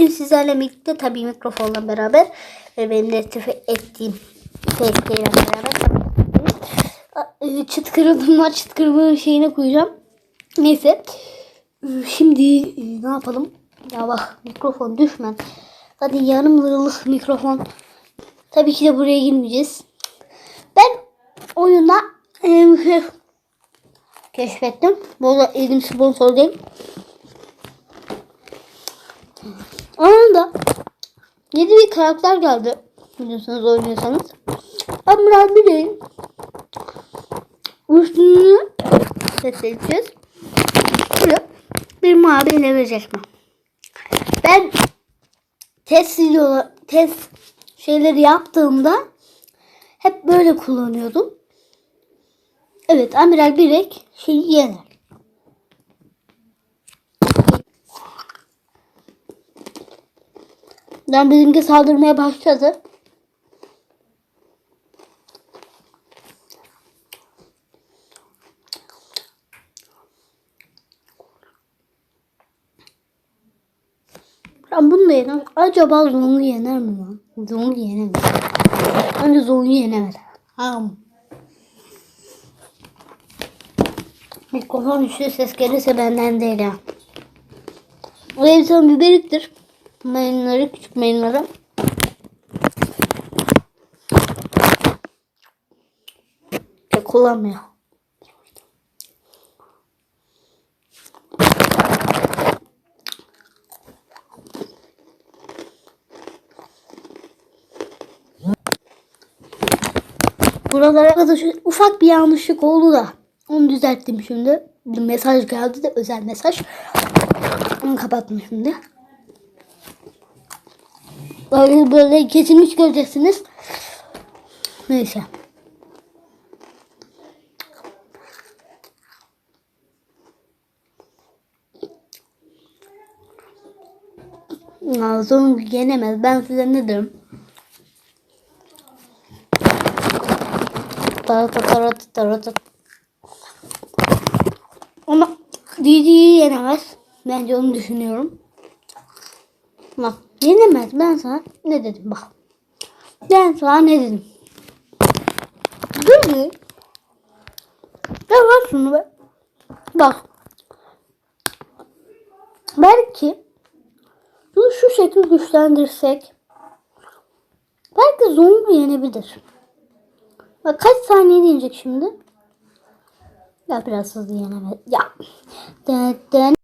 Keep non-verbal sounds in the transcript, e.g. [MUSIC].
Bugün sizlerle birlikte tabii mikrofonla beraber ve benim rektif ettiğim testeyle beraber e, çıt kırıldım var çıt kırılmanın şeyine koyacağım. Neyse. E, Şimdi e, ne yapalım? Ya bak mikrofon düşmen. Hadi yarım yıllık mikrofon. Tabii ki de buraya girmeyeceğiz. Ben oyuna [LAUGHS] keşfettim. Bu arada elim sponsor değil. Anında yeni bir karakter geldi. Biliyorsunuz oynuyorsanız. Amiral Biley'in üstünü seçeceğiz. Böyle bir mavi ele verecek mi? Ben test video, test şeyleri yaptığımda hep böyle kullanıyordum. Evet Amiral Bilek şeyi yener. Ben bizimki saldırmaya başladı. Ben bunu da yenem. Acaba Zongu yener mi lan? Zongu yenemez. Bence Zongu yenemez. Ham. Mikrofon üstü ses gelirse benden değil ya. O evden biberiktir. Mayınları, küçük mayınları. Pek kullanmıyor. Buralara arkadaşlar ufak bir yanlışlık oldu da onu düzelttim şimdi. Bir mesaj geldi de özel mesaj. Onu kapattım şimdi. Böyle böyle kesilmiş göreceksiniz. Neyse. Ağzım yenemez. Ben size ne derim? Ama Didi'yi yenemez. Bence onu düşünüyorum. Bak yenemez. Ben sana ne dedim bak. Ben sana ne dedim. Bir. Ya bak şunu be. Bak. Belki bunu şu şekilde güçlendirsek belki zombi yenebilir. Bak kaç saniye diyecek şimdi? Ya biraz hızlı yenemez. Ya. Dın.